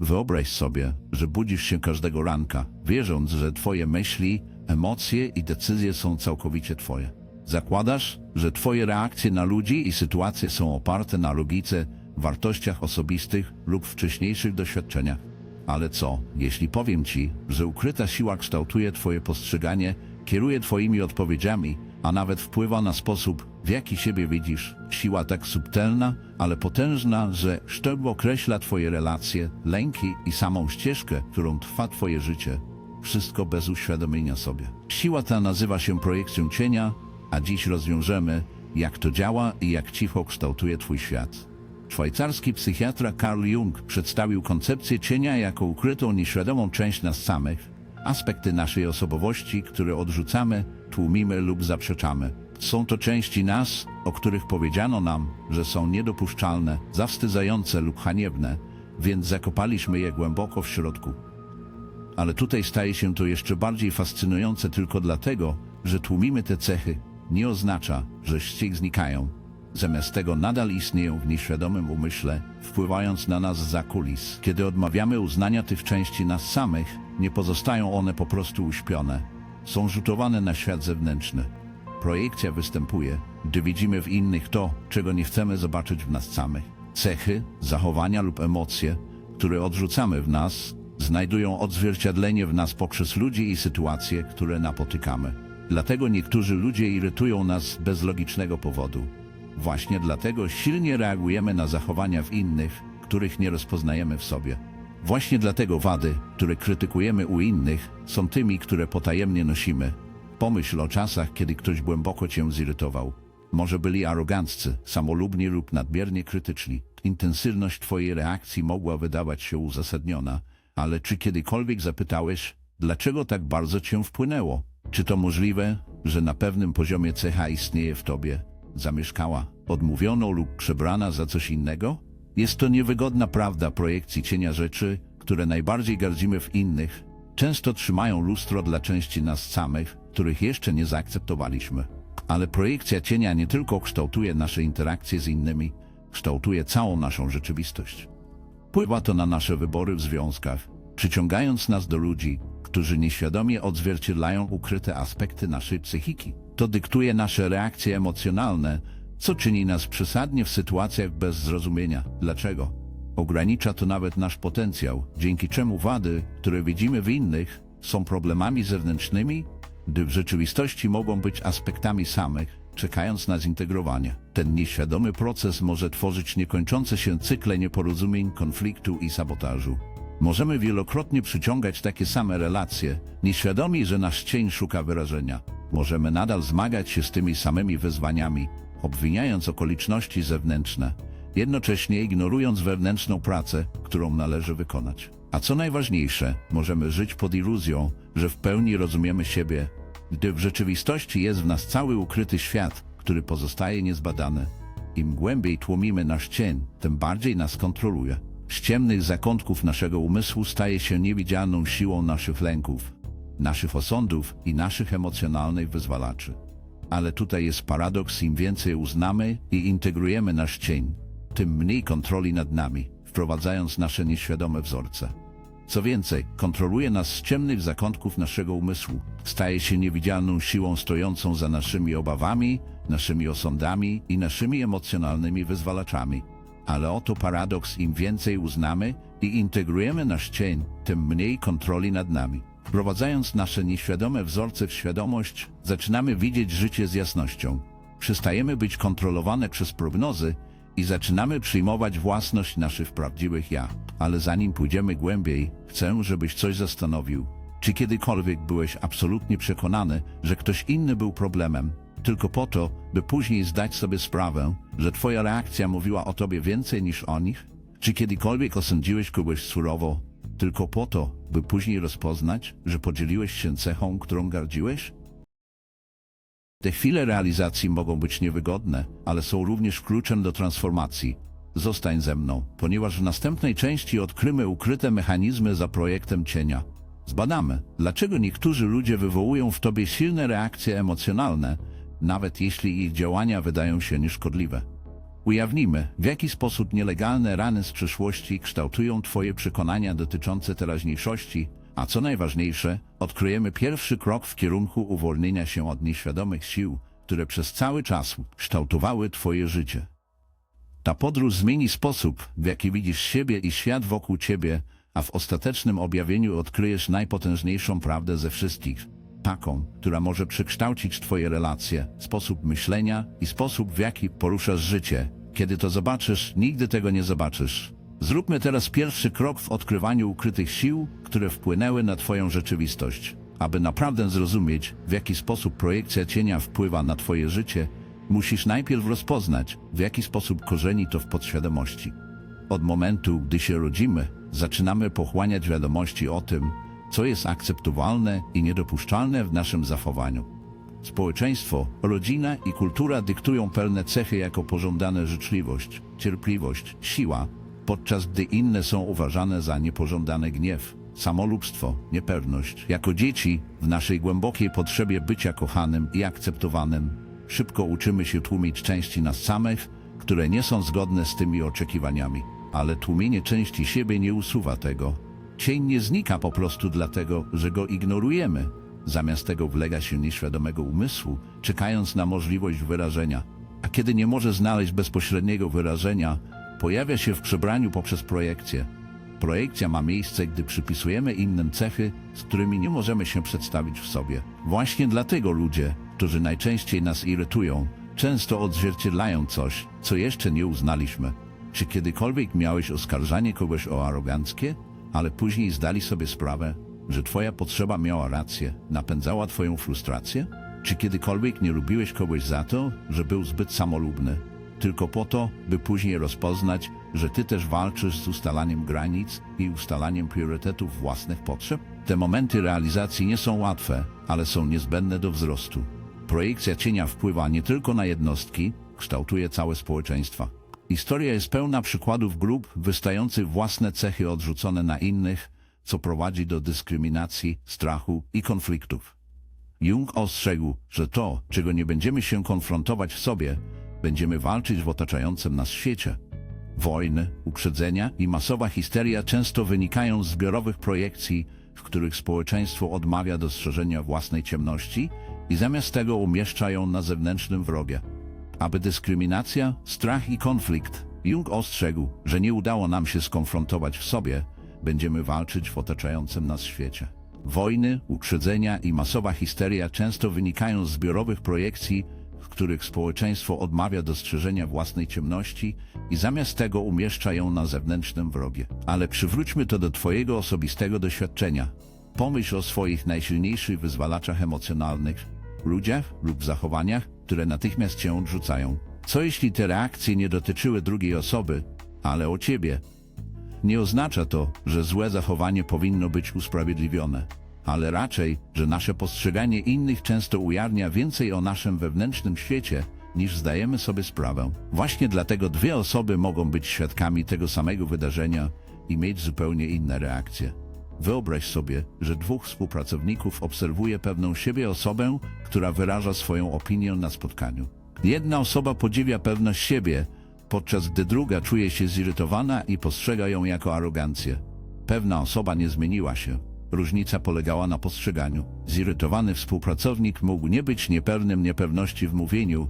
Wyobraź sobie, że budzisz się każdego ranka, wierząc, że twoje myśli, emocje i decyzje są całkowicie twoje. Zakładasz, że twoje reakcje na ludzi i sytuacje są oparte na logice, wartościach osobistych lub wcześniejszych doświadczeniach. Ale co, jeśli powiem ci, że ukryta siła kształtuje twoje postrzeganie, kieruje twoimi odpowiedziami, a nawet wpływa na sposób, w jaki siebie widzisz. Siła tak subtelna, ale potężna, że sztywno określa twoje relacje, lęki i samą ścieżkę, którą trwa twoje życie. Wszystko bez uświadomienia sobie. Siła ta nazywa się projekcją cienia, a dziś rozwiążemy, jak to działa i jak cicho kształtuje twój świat. Szwajcarski psychiatra Carl Jung przedstawił koncepcję cienia jako ukrytą, nieświadomą część nas samych, aspekty naszej osobowości, które odrzucamy, tłumimy lub zaprzeczamy. Są to części nas, o których powiedziano nam, że są niedopuszczalne, zawstydzające lub haniebne, więc zakopaliśmy je głęboko w środku. Ale tutaj staje się to jeszcze bardziej fascynujące tylko dlatego, że tłumimy te cechy, nie oznacza, że ścig znikają. Zamiast tego nadal istnieją w nieświadomym umyśle, wpływając na nas za kulis. Kiedy odmawiamy uznania tych części nas samych, nie pozostają one po prostu uśpione. Są rzutowane na świat zewnętrzny. Projekcja występuje, gdy widzimy w innych to, czego nie chcemy zobaczyć w nas samych. Cechy, zachowania lub emocje, które odrzucamy w nas, znajdują odzwierciedlenie w nas poprzez ludzi i sytuacje, które napotykamy. Dlatego niektórzy ludzie irytują nas bez logicznego powodu. Właśnie dlatego silnie reagujemy na zachowania w innych, których nie rozpoznajemy w sobie. Właśnie dlatego wady, które krytykujemy u innych, są tymi, które potajemnie nosimy. Pomyśl o czasach, kiedy ktoś głęboko cię zirytował. Może byli aroganccy, samolubni lub nadmiernie krytyczni. Intensywność twojej reakcji mogła wydawać się uzasadniona, ale czy kiedykolwiek zapytałeś, dlaczego tak bardzo cię wpłynęło? Czy to możliwe, że na pewnym poziomie cecha istnieje w tobie, zamieszkała, odmówiono lub przebrana za coś innego? Jest to niewygodna prawda projekcji cienia rzeczy, które najbardziej gardzimy w innych, często trzymają lustro dla części nas samych, których jeszcze nie zaakceptowaliśmy. Ale projekcja cienia nie tylko kształtuje nasze interakcje z innymi, kształtuje całą naszą rzeczywistość. Wpływa to na nasze wybory w związkach, przyciągając nas do ludzi, którzy nieświadomie odzwierciedlają ukryte aspekty naszej psychiki. To dyktuje nasze reakcje emocjonalne, co czyni nas przesadnie w sytuacjach bez zrozumienia. Dlaczego? Ogranicza to nawet nasz potencjał, dzięki czemu wady, które widzimy w innych, są problemami zewnętrznymi, gdy w rzeczywistości mogą być aspektami samych, czekając na zintegrowanie. Ten nieświadomy proces może tworzyć niekończące się cykle nieporozumień, konfliktu i sabotażu. Możemy wielokrotnie przyciągać takie same relacje, nieświadomi, że nasz cień szuka wyrażenia. Możemy nadal zmagać się z tymi samymi wyzwaniami, obwiniając okoliczności zewnętrzne, jednocześnie ignorując wewnętrzną pracę, którą należy wykonać. A co najważniejsze, możemy żyć pod iluzją, że w pełni rozumiemy siebie, gdy w rzeczywistości jest w nas cały ukryty świat, który pozostaje niezbadany. Im głębiej tłumimy nasz cień, tym bardziej nas kontroluje. Z ciemnych zakątków naszego umysłu staje się niewidzialną siłą naszych lęków, naszych osądów i naszych emocjonalnych wyzwalaczy. Ale tutaj jest paradoks, im więcej uznamy i integrujemy nasz cień, tym mniej kontroli nad nami, wprowadzając nasze nieświadome wzorce. Co więcej, kontroluje nas z ciemnych zakątków naszego umysłu, staje się niewidzialną siłą stojącą za naszymi obawami, naszymi osądami i naszymi emocjonalnymi wyzwalaczami. Ale oto paradoks, im więcej uznamy i integrujemy nasz cień, tym mniej kontroli nad nami. Wprowadzając nasze nieświadome wzorce w świadomość, zaczynamy widzieć życie z jasnością. Przestajemy być kontrolowane przez prognozy i zaczynamy przyjmować własność naszych prawdziwych ja. Ale zanim pójdziemy głębiej, chcę, żebyś coś zastanowił. Czy kiedykolwiek byłeś absolutnie przekonany, że ktoś inny był problemem, tylko po to, by później zdać sobie sprawę, że twoja reakcja mówiła o tobie więcej niż o nich? Czy kiedykolwiek osądziłeś kogoś surowo, tylko po to, by później rozpoznać, że podzieliłeś się cechą, którą gardziłeś? Te chwile realizacji mogą być niewygodne, ale są również kluczem do transformacji. Zostań ze mną, ponieważ w następnej części odkrymy ukryte mechanizmy za projektem cienia. Zbadamy, dlaczego niektórzy ludzie wywołują w tobie silne reakcje emocjonalne, nawet jeśli ich działania wydają się nieszkodliwe. Ujawnimy, w jaki sposób nielegalne rany z przeszłości kształtują Twoje przekonania dotyczące teraźniejszości, a co najważniejsze, odkryjemy pierwszy krok w kierunku uwolnienia się od nieświadomych sił, które przez cały czas kształtowały Twoje życie. Ta podróż zmieni sposób, w jaki widzisz siebie i świat wokół ciebie, a w ostatecznym objawieniu odkryjesz najpotężniejszą prawdę ze wszystkich. Taką, która może przekształcić twoje relacje, sposób myślenia i sposób, w jaki poruszasz życie. Kiedy to zobaczysz, nigdy tego nie zobaczysz. Zróbmy teraz pierwszy krok w odkrywaniu ukrytych sił, które wpłynęły na twoją rzeczywistość. Aby naprawdę zrozumieć, w jaki sposób projekcja cienia wpływa na twoje życie, musisz najpierw rozpoznać, w jaki sposób korzeni to w podświadomości. Od momentu, gdy się rodzimy, zaczynamy pochłaniać wiadomości o tym, co jest akceptowalne i niedopuszczalne w naszym zachowaniu. Społeczeństwo, rodzina i kultura dyktują pewne cechy jako pożądane życzliwość, cierpliwość, siła, podczas gdy inne są uważane za niepożądany gniew, samolubstwo, niepewność. Jako dzieci, w naszej głębokiej potrzebie bycia kochanym i akceptowanym, szybko uczymy się tłumić części nas samych, które nie są zgodne z tymi oczekiwaniami. Ale tłumienie części siebie nie usuwa tego. Cień nie znika po prostu dlatego, że go ignorujemy. Zamiast tego wlega się nieświadomego umysłu, czekając na możliwość wyrażenia. A kiedy nie może znaleźć bezpośredniego wyrażenia, pojawia się w przebraniu poprzez projekcję. Projekcja ma miejsce, gdy przypisujemy innym cechy, z którymi nie możemy się przedstawić w sobie. Właśnie dlatego ludzie, którzy najczęściej nas irytują, często odzwierciedlają coś, co jeszcze nie uznaliśmy. Czy kiedykolwiek miałeś oskarżanie kogoś o aroganckie, ale później zdali sobie sprawę, że twoja potrzeba miała rację, napędzała twoją frustrację? Czy kiedykolwiek nie lubiłeś kogoś za to, że był zbyt samolubny, tylko po to, by później rozpoznać, że ty też walczysz z ustalaniem granic i ustalaniem priorytetów własnych potrzeb? Te momenty realizacji nie są łatwe, ale są niezbędne do wzrostu. Projekcja cienia wpływa nie tylko na jednostki, kształtuje całe społeczeństwa. Historia jest pełna przykładów grup wystających własne cechy odrzucone na innych, co prowadzi do dyskryminacji, strachu i konfliktów. Jung ostrzegł, że to, czego nie będziemy się konfrontować w sobie, będziemy walczyć w otaczającym nas świecie. Wojny, uprzedzenia i masowa histeria często wynikają z zbiorowych projekcji, w których społeczeństwo odmawia dostrzeżenia własnej ciemności i zamiast tego umieszcza ją na zewnętrznym wrogie. Aby dyskryminacja, strach i konflikt, Jung ostrzegł, że nie udało nam się skonfrontować w sobie, będziemy walczyć w otaczającym nas świecie. Wojny, uprzedzenia i masowa histeria często wynikają z zbiorowych projekcji, których społeczeństwo odmawia dostrzeżenia własnej ciemności i zamiast tego umieszcza ją na zewnętrznym wrogie. Ale przywróćmy to do Twojego osobistego doświadczenia. Pomyśl o swoich najsilniejszych wyzwalaczach emocjonalnych, ludziach lub zachowaniach, które natychmiast Cię odrzucają. Co jeśli te reakcje nie dotyczyły drugiej osoby, ale o Ciebie? Nie oznacza to, że złe zachowanie powinno być usprawiedliwione, ale raczej, że nasze postrzeganie innych często ujawnia więcej o naszym wewnętrznym świecie, niż zdajemy sobie sprawę. Właśnie dlatego dwie osoby mogą być świadkami tego samego wydarzenia i mieć zupełnie inne reakcje. Wyobraź sobie, że dwóch współpracowników obserwuje pewną siebie osobę, która wyraża swoją opinię na spotkaniu. Jedna osoba podziwia pewność siebie, podczas gdy druga czuje się zirytowana i postrzega ją jako arogancję. Pewna osoba nie zmieniła się. Różnica polegała na postrzeganiu. Zirytowany współpracownik mógł nie być niepewnym niepewności w mówieniu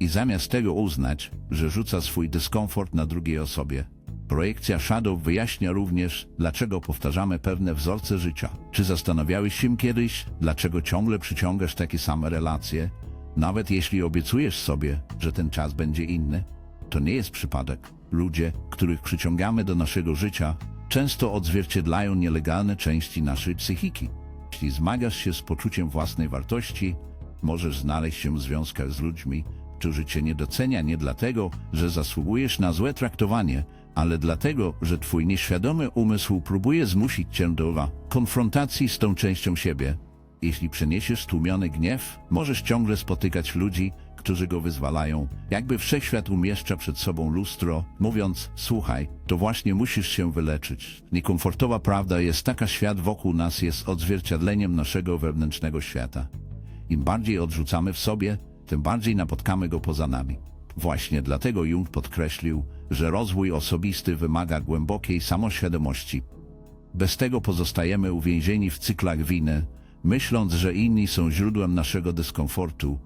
i zamiast tego uznać, że rzuca swój dyskomfort na drugiej osobie. Projekcja Shadow wyjaśnia również, dlaczego powtarzamy pewne wzorce życia. Czy zastanawiałeś się kiedyś, dlaczego ciągle przyciągasz takie same relacje, nawet jeśli obiecujesz sobie, że ten czas będzie inny? To nie jest przypadek. Ludzie, których przyciągamy do naszego życia, często odzwierciedlają nielegalne części naszej psychiki. Jeśli zmagasz się z poczuciem własnej wartości, możesz znaleźć się w związkach z ludźmi, którzy cię nie docenia nie dlatego, że zasługujesz na złe traktowanie, ale dlatego, że twój nieświadomy umysł próbuje zmusić cię do konfrontacji z tą częścią siebie. Jeśli przeniesiesz stłumiony gniew, możesz ciągle spotykać ludzi, którzy go wyzwalają, jakby wszechświat umieszcza przed sobą lustro, mówiąc: Słuchaj, to właśnie musisz się wyleczyć. Niekomfortowa prawda jest taka, świat wokół nas jest odzwierciedleniem naszego wewnętrznego świata. Im bardziej odrzucamy w sobie, tym bardziej napotkamy go poza nami. Właśnie dlatego Jung podkreślił, że rozwój osobisty wymaga głębokiej samoświadomości. Bez tego pozostajemy uwięzieni w cyklach winy, myśląc, że inni są źródłem naszego dyskomfortu,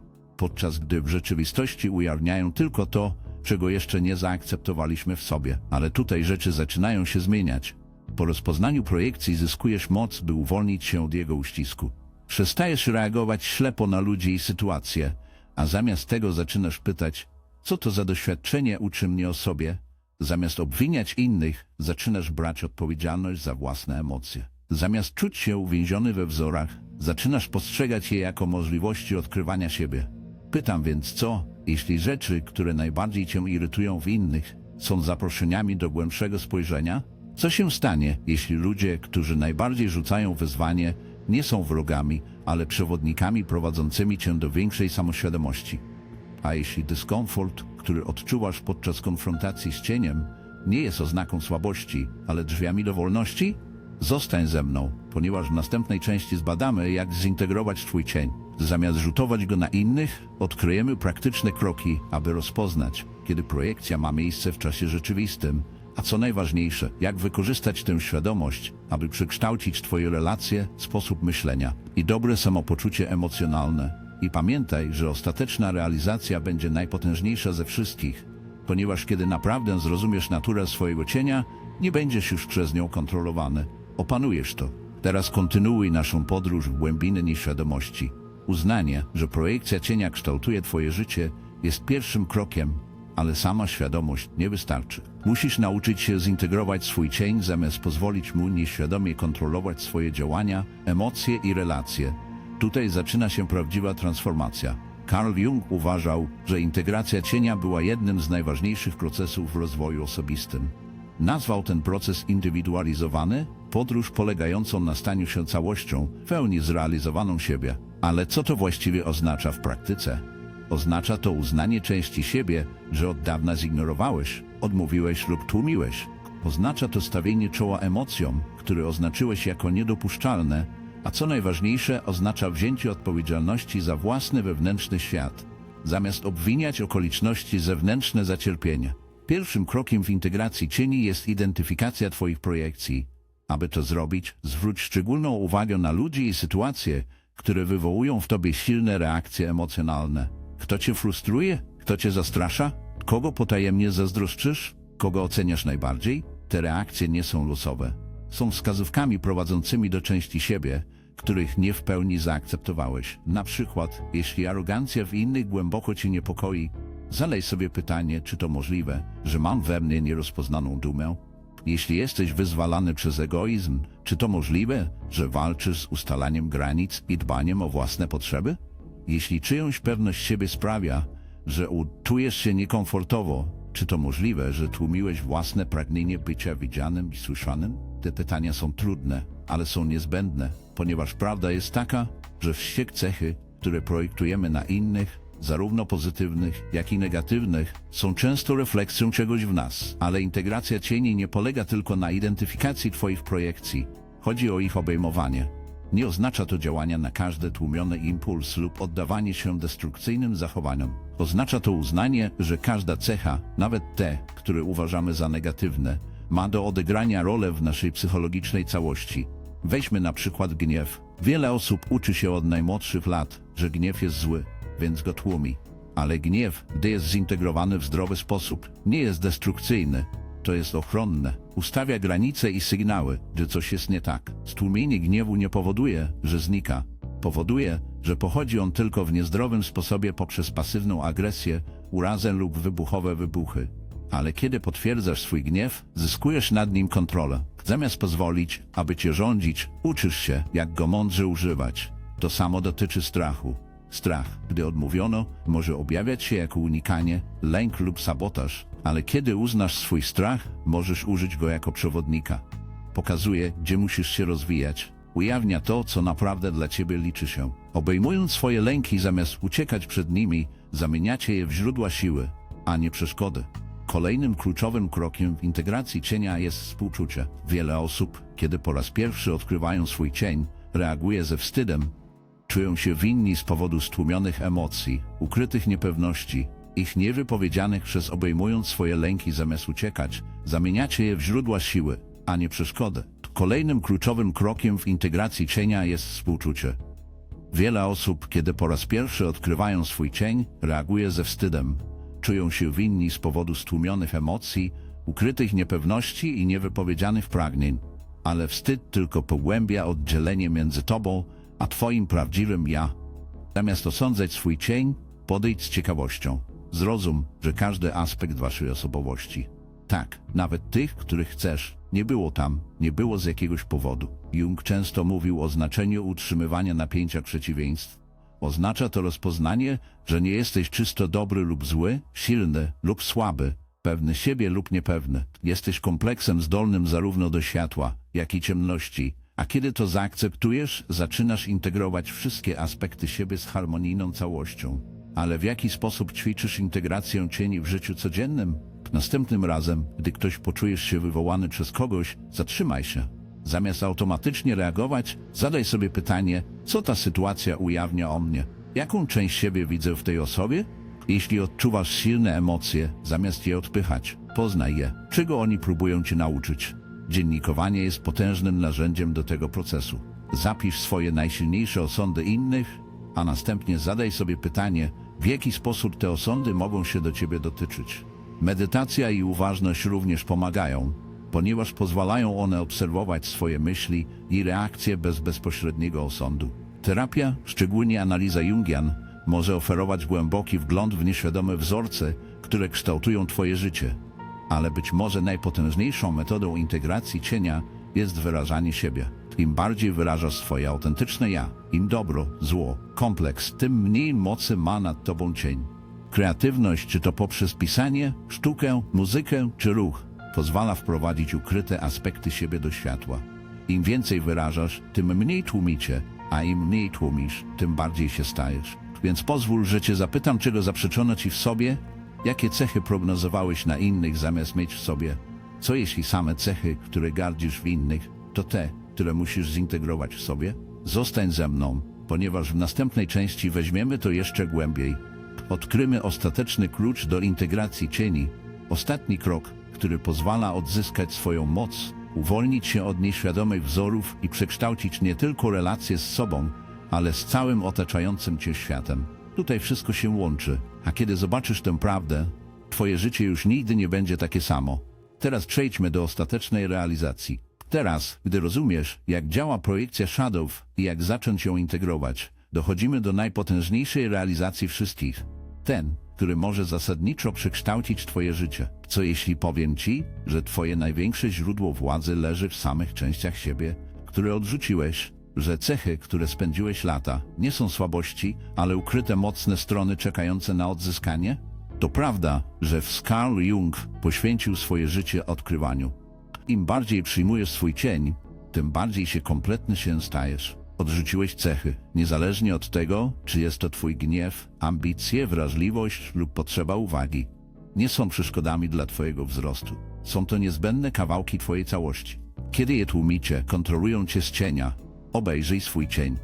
podczas gdy w rzeczywistości ujawniają tylko to, czego jeszcze nie zaakceptowaliśmy w sobie. Ale tutaj rzeczy zaczynają się zmieniać. Po rozpoznaniu projekcji zyskujesz moc, by uwolnić się od jego uścisku. Przestajesz reagować ślepo na ludzi i sytuacje, a zamiast tego zaczynasz pytać, co to za doświadczenie uczy mnie o sobie? Zamiast obwiniać innych, zaczynasz brać odpowiedzialność za własne emocje. Zamiast czuć się uwięziony we wzorach, zaczynasz postrzegać je jako możliwości odkrywania siebie. Pytam więc co, jeśli rzeczy, które najbardziej cię irytują w innych, są zaproszeniami do głębszego spojrzenia? Co się stanie, jeśli ludzie, którzy najbardziej rzucają wyzwanie, nie są wrogami, ale przewodnikami prowadzącymi cię do większej samoświadomości? A jeśli dyskomfort, który odczuwasz podczas konfrontacji z cieniem, nie jest oznaką słabości, ale drzwiami do wolności? Zostań ze mną, ponieważ w następnej części zbadamy, jak zintegrować Twój cień. Zamiast rzutować go na innych, odkryjemy praktyczne kroki, aby rozpoznać, kiedy projekcja ma miejsce w czasie rzeczywistym, a co najważniejsze, jak wykorzystać tę świadomość, aby przekształcić Twoje relacje, sposób myślenia i dobre samopoczucie emocjonalne. I pamiętaj, że ostateczna realizacja będzie najpotężniejsza ze wszystkich, ponieważ kiedy naprawdę zrozumiesz naturę swojego cienia, nie będziesz już przez nią kontrolowany. Opanujesz to. Teraz kontynuuj naszą podróż w głębiny nieświadomości. Uznanie, że projekcja cienia kształtuje Twoje życie, jest pierwszym krokiem, ale sama świadomość nie wystarczy. Musisz nauczyć się zintegrować swój cień, zamiast pozwolić mu nieświadomie kontrolować swoje działania, emocje i relacje. Tutaj zaczyna się prawdziwa transformacja. Carl Jung uważał, że integracja cienia była jednym z najważniejszych procesów w rozwoju osobistym. Nazwał ten proces indywidualizowany, podróż polegającą na staniu się całością, w pełni zrealizowaną siebie. Ale co to właściwie oznacza w praktyce? Oznacza to uznanie części siebie, że od dawna zignorowałeś, odmówiłeś lub tłumiłeś. Oznacza to stawienie czoła emocjom, które oznaczyłeś jako niedopuszczalne, a co najważniejsze, oznacza wzięcie odpowiedzialności za własny wewnętrzny świat, zamiast obwiniać okoliczności zewnętrzne za cierpienie. Pierwszym krokiem w integracji cieni jest identyfikacja Twoich projekcji. Aby to zrobić, zwróć szczególną uwagę na ludzi i sytuacje, które wywołują w Tobie silne reakcje emocjonalne. Kto Cię frustruje? Kto Cię zastrasza? Kogo potajemnie zazdroszczysz? Kogo oceniasz najbardziej? Te reakcje nie są losowe. Są wskazówkami prowadzącymi do części siebie, których nie w pełni zaakceptowałeś. Na przykład, jeśli arogancja w innych głęboko Cię niepokoi, zadaj sobie pytanie, czy to możliwe, że mam we mnie nierozpoznaną dumę? Jeśli jesteś wyzwalany przez egoizm, czy to możliwe, że walczysz z ustalaniem granic i dbaniem o własne potrzeby? Jeśli czyjąś pewność siebie sprawia, że czujesz się niekomfortowo, czy to możliwe, że tłumiłeś własne pragnienie bycia widzianym i słyszanym? Te pytania są trudne, ale są niezbędne, ponieważ prawda jest taka, że wściek cechy, które projektujemy na innych, zarówno pozytywnych, jak i negatywnych, są często refleksją czegoś w nas. Ale integracja cieni nie polega tylko na identyfikacji Twoich projekcji. Chodzi o ich obejmowanie. Nie oznacza to działania na każdy tłumiony impuls lub oddawanie się destrukcyjnym zachowaniom. Oznacza to uznanie, że każda cecha, nawet te, które uważamy za negatywne, ma do odegrania rolę w naszej psychologicznej całości. Weźmy na przykład gniew. Wiele osób uczy się od najmłodszych lat, że gniew jest zły, więc go tłumi. Ale gniew, gdy jest zintegrowany w zdrowy sposób, nie jest destrukcyjny, to jest ochronne. Ustawia granice i sygnały, że coś jest nie tak. Stłumienie gniewu nie powoduje, że znika. Powoduje, że pochodzi on tylko w niezdrowym sposobie poprzez pasywną agresję, urazę lub wybuchowe wybuchy. Ale kiedy potwierdzasz swój gniew, zyskujesz nad nim kontrolę. Zamiast pozwolić, aby cię rządzić, uczysz się, jak go mądrze używać. To samo dotyczy strachu. Strach, gdy odmówiono, może objawiać się jako unikanie, lęk lub sabotaż, ale kiedy uznasz swój strach, możesz użyć go jako przewodnika. Pokazuje, gdzie musisz się rozwijać. Ujawnia to, co naprawdę dla ciebie liczy się. Obejmując swoje lęki zamiast uciekać przed nimi, zamieniacie je w źródła siły, a nie przeszkody. Kolejnym kluczowym krokiem w integracji cienia jest współczucie. Wiele osób, kiedy po raz pierwszy odkrywają swój cień, reaguje ze wstydem, Czują się winni z powodu stłumionych emocji, ukrytych niepewności, ich niewypowiedzianych przez obejmując swoje lęki zamiast uciekać, zamieniacie je w źródła siły, a nie przeszkody. Kolejnym kluczowym krokiem w integracji cienia jest współczucie. Wiele osób, kiedy po raz pierwszy odkrywają swój cień, reaguje ze wstydem. Czują się winni z powodu stłumionych emocji, ukrytych niepewności i niewypowiedzianych pragnień. Ale wstyd tylko pogłębia oddzielenie między tobą a twoim prawdziwym ja. Zamiast osądzać swój cień, podejdź z ciekawością. Zrozum, że każdy aspekt waszej osobowości, tak, nawet tych, których chcesz, nie było tam, nie było z jakiegoś powodu. Jung często mówił o znaczeniu utrzymywania napięcia przeciwieństw. Oznacza to rozpoznanie, że nie jesteś czysto dobry lub zły, silny lub słaby, pewny siebie lub niepewny. Jesteś kompleksem zdolnym zarówno do światła, jak i ciemności. A kiedy to zaakceptujesz, zaczynasz integrować wszystkie aspekty siebie z harmonijną całością. Ale w jaki sposób ćwiczysz integrację cieni w życiu codziennym? Następnym razem, gdy ktoś poczujesz się wywołany przez kogoś, zatrzymaj się. Zamiast automatycznie reagować, zadaj sobie pytanie, co ta sytuacja ujawnia o mnie? Jaką część siebie widzę w tej osobie? Jeśli odczuwasz silne emocje, zamiast je odpychać, poznaj je, czego oni próbują cię nauczyć. Dziennikowanie jest potężnym narzędziem do tego procesu. Zapisz swoje najsilniejsze osądy innych, a następnie zadaj sobie pytanie, w jaki sposób te osądy mogą się do ciebie dotyczyć. Medytacja i uważność również pomagają, ponieważ pozwalają one obserwować swoje myśli i reakcje bez bezpośredniego osądu. Terapia, szczególnie analiza Jungian, może oferować głęboki wgląd w nieświadome wzorce, które kształtują Twoje życie. Ale być może najpotężniejszą metodą integracji cienia jest wyrażanie siebie. Im bardziej wyrażasz swoje autentyczne ja, im dobro, zło, kompleks, tym mniej mocy ma nad Tobą cień. Kreatywność, czy to poprzez pisanie, sztukę, muzykę czy ruch, pozwala wprowadzić ukryte aspekty siebie do światła. Im więcej wyrażasz, tym mniej tłumicie, a im mniej tłumisz, tym bardziej się stajesz. Więc pozwól, że cię zapytam, czego zaprzeczono ci w sobie? Jakie cechy prognozowałeś na innych zamiast mieć w sobie? Co jeśli same cechy, które gardzisz w innych, to te, które musisz zintegrować w sobie? Zostań ze mną, ponieważ w następnej części weźmiemy to jeszcze głębiej. Odkrymy ostateczny klucz do integracji cieni, ostatni krok, który pozwala odzyskać swoją moc, uwolnić się od nieświadomych wzorów i przekształcić nie tylko relacje z sobą, ale z całym otaczającym cię światem. Tutaj wszystko się łączy, a kiedy zobaczysz tę prawdę, twoje życie już nigdy nie będzie takie samo. Teraz przejdźmy do ostatecznej realizacji. Teraz, gdy rozumiesz, jak działa projekcja Shadow i jak zacząć ją integrować, dochodzimy do najpotężniejszej realizacji wszystkich. Ten, który może zasadniczo przekształcić Twoje życie. Co jeśli powiem Ci, że Twoje największe źródło władzy leży w samych częściach siebie, które odrzuciłeś, że cechy, które spędziłeś lata, nie są słabości, ale ukryte mocne strony czekające na odzyskanie? To prawda, że w Carl Jung poświęcił swoje życie odkrywaniu. Im bardziej przyjmujesz swój cień, tym bardziej się kompletny się stajesz. Odrzuciłeś cechy, niezależnie od tego, czy jest to twój gniew, ambicje, wrażliwość lub potrzeba uwagi. Nie są przeszkodami dla twojego wzrostu. Są to niezbędne kawałki twojej całości. Kiedy je tłumicie, kontrolują cię z cienia. Obejrzyj swój cień.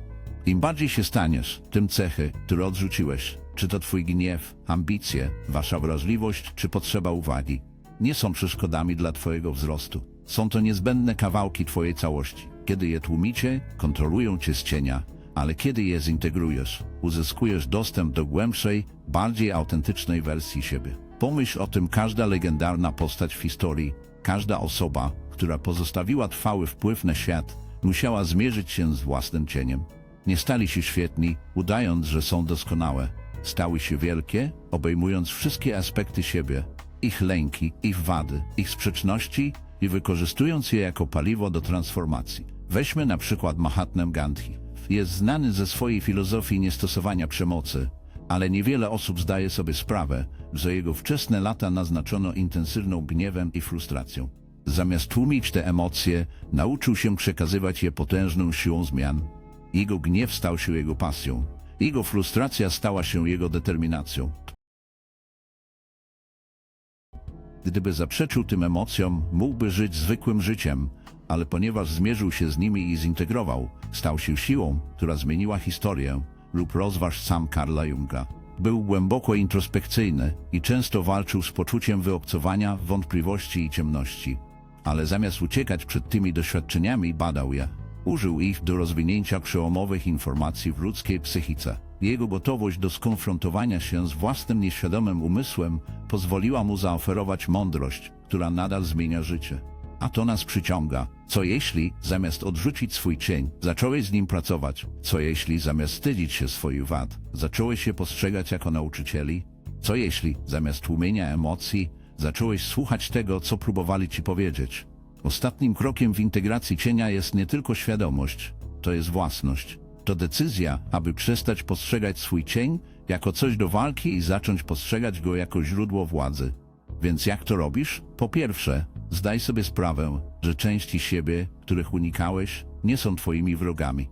Im bardziej się staniesz, tym cechy, które odrzuciłeś, czy to twój gniew, ambicje, wasza wrażliwość, czy potrzeba uwagi, nie są przeszkodami dla twojego wzrostu. Są to niezbędne kawałki twojej całości. Kiedy je tłumicie, kontrolują cię z cienia, ale kiedy je zintegrujesz, uzyskujesz dostęp do głębszej, bardziej autentycznej wersji siebie. Pomyśl o tym każda legendarna postać w historii, każda osoba, która pozostawiła trwały wpływ na świat, musiała zmierzyć się z własnym cieniem. Nie stali się świetni, udając, że są doskonałe. Stały się wielkie, obejmując wszystkie aspekty siebie, ich lęki, ich wady, ich sprzeczności i wykorzystując je jako paliwo do transformacji. Weźmy na przykład Mahatmę Gandhi. Jest znany ze swojej filozofii niestosowania przemocy, ale niewiele osób zdaje sobie sprawę, że jego wczesne lata naznaczono intensywną gniewem i frustracją. Zamiast tłumić te emocje, nauczył się przekazywać je potężną siłą zmian. Jego gniew stał się jego pasją. Jego frustracja stała się jego determinacją. Gdyby zaprzeczył tym emocjom, mógłby żyć zwykłym życiem, ale ponieważ zmierzył się z nimi i zintegrował, stał się siłą, która zmieniła historię, lub rozważ sam Karla Junga. Był głęboko introspekcyjny i często walczył z poczuciem wyobcowania, wątpliwości i ciemności. Ale zamiast uciekać przed tymi doświadczeniami, badał je. Użył ich do rozwinięcia przełomowych informacji w ludzkiej psychice. Jego gotowość do skonfrontowania się z własnym nieświadomym umysłem pozwoliła mu zaoferować mądrość, która nadal zmienia życie. A to nas przyciąga. Co jeśli, zamiast odrzucić swój cień, zacząłeś z nim pracować? Co jeśli, zamiast wstydzić się swoich wad, zacząłeś się postrzegać jako nauczycieli? Co jeśli, zamiast tłumienia emocji, zacząłeś słuchać tego, co próbowali ci powiedzieć? Ostatnim krokiem w integracji cienia jest nie tylko świadomość, to jest własność. To decyzja, aby przestać postrzegać swój cień jako coś do walki i zacząć postrzegać go jako źródło władzy. Więc jak to robisz? Po pierwsze, zdaj sobie sprawę, że części siebie, których unikałeś, nie są twoimi wrogami.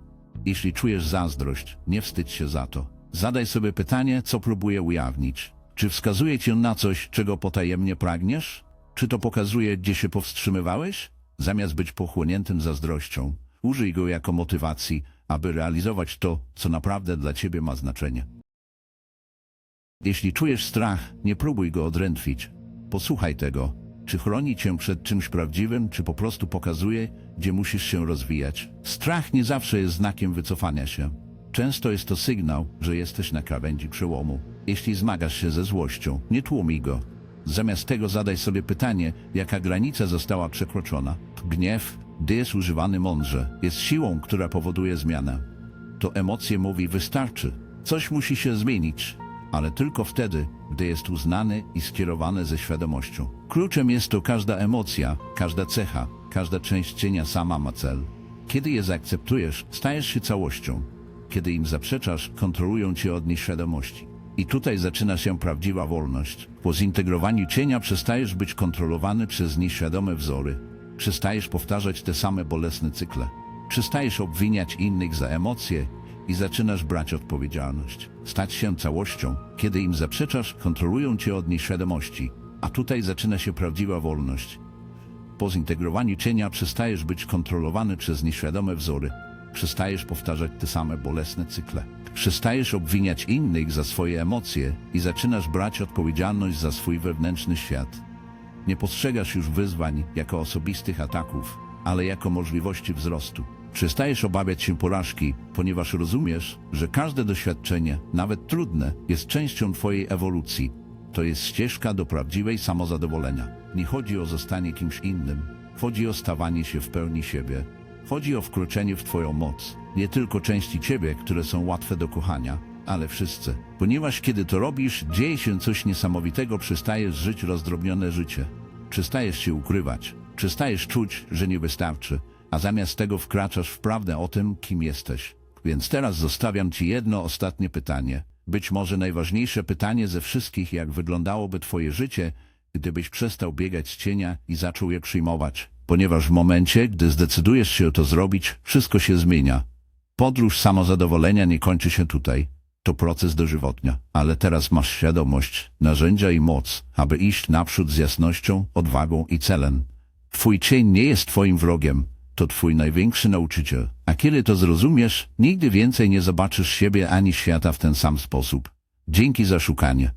Jeśli czujesz zazdrość, nie wstydź się za to. Zadaj sobie pytanie, co próbuje ujawnić. Czy wskazuje cię na coś, czego potajemnie pragniesz? Czy to pokazuje, gdzie się powstrzymywałeś? Zamiast być pochłoniętym zazdrością, użyj go jako motywacji, aby realizować to, co naprawdę dla ciebie ma znaczenie. Jeśli czujesz strach, nie próbuj go odrętwić. Posłuchaj tego. Czy chroni cię przed czymś prawdziwym, czy po prostu pokazuje, gdzie musisz się rozwijać. Strach nie zawsze jest znakiem wycofania się. Często jest to sygnał, że jesteś na krawędzi przełomu. Jeśli zmagasz się ze złością, nie tłumij go. Zamiast tego zadaj sobie pytanie, jaka granica została przekroczona. Gniew, gdy jest używany mądrze, jest siłą, która powoduje zmianę. To emocje mówi wystarczy. Coś musi się zmienić, ale tylko wtedy, gdy jest uznany i skierowane ze świadomością. Kluczem jest to każda emocja, każda cecha, każda część cienia sama ma cel. Kiedy je zaakceptujesz, stajesz się całością. Kiedy im zaprzeczasz, kontrolują cię od nieświadomości. I tutaj zaczyna się prawdziwa wolność. Po zintegrowaniu cienia przestajesz być kontrolowany przez nieświadome wzory. Przestajesz powtarzać te same bolesne cykle. Przestajesz obwiniać innych za emocje i zaczynasz brać odpowiedzialność. Stać się całością. Kiedy im zaprzeczasz, kontrolują cię od nieświadomości. A tutaj zaczyna się prawdziwa wolność. Po zintegrowaniu cienia przestajesz być kontrolowany przez nieświadome wzory. Przestajesz powtarzać te same bolesne cykle. Przestajesz obwiniać innych za swoje emocje i zaczynasz brać odpowiedzialność za swój wewnętrzny świat. Nie postrzegasz już wyzwań jako osobistych ataków, ale jako możliwości wzrostu. Przestajesz obawiać się porażki, ponieważ rozumiesz, że każde doświadczenie, nawet trudne, jest częścią Twojej ewolucji. To jest ścieżka do prawdziwej samozadowolenia. Nie chodzi o zostanie kimś innym, chodzi o stawanie się w pełni siebie. Chodzi o wkroczenie w Twoją moc. Nie tylko części Ciebie, które są łatwe do kochania, ale wszyscy. Ponieważ kiedy to robisz, dzieje się coś niesamowitego, przestajesz żyć rozdrobnione życie. Przestajesz się ukrywać. Przestajesz czuć, że nie wystarczy, a zamiast tego wkraczasz w prawdę o tym, kim jesteś. Więc teraz zostawiam Ci jedno ostatnie pytanie. Być może najważniejsze pytanie ze wszystkich, jak wyglądałoby Twoje życie, gdybyś przestał biegać z cienia i zaczął je przyjmować. Ponieważ w momencie, gdy zdecydujesz się to zrobić, wszystko się zmienia. Podróż samozadowolenia nie kończy się tutaj. To proces dożywotnia, ale teraz masz świadomość, narzędzia i moc, aby iść naprzód z jasnością, odwagą i celem. Twój cień nie jest twoim wrogiem, to twój największy nauczyciel. A kiedy to zrozumiesz, nigdy więcej nie zobaczysz siebie ani świata w ten sam sposób. Dzięki za szukanie.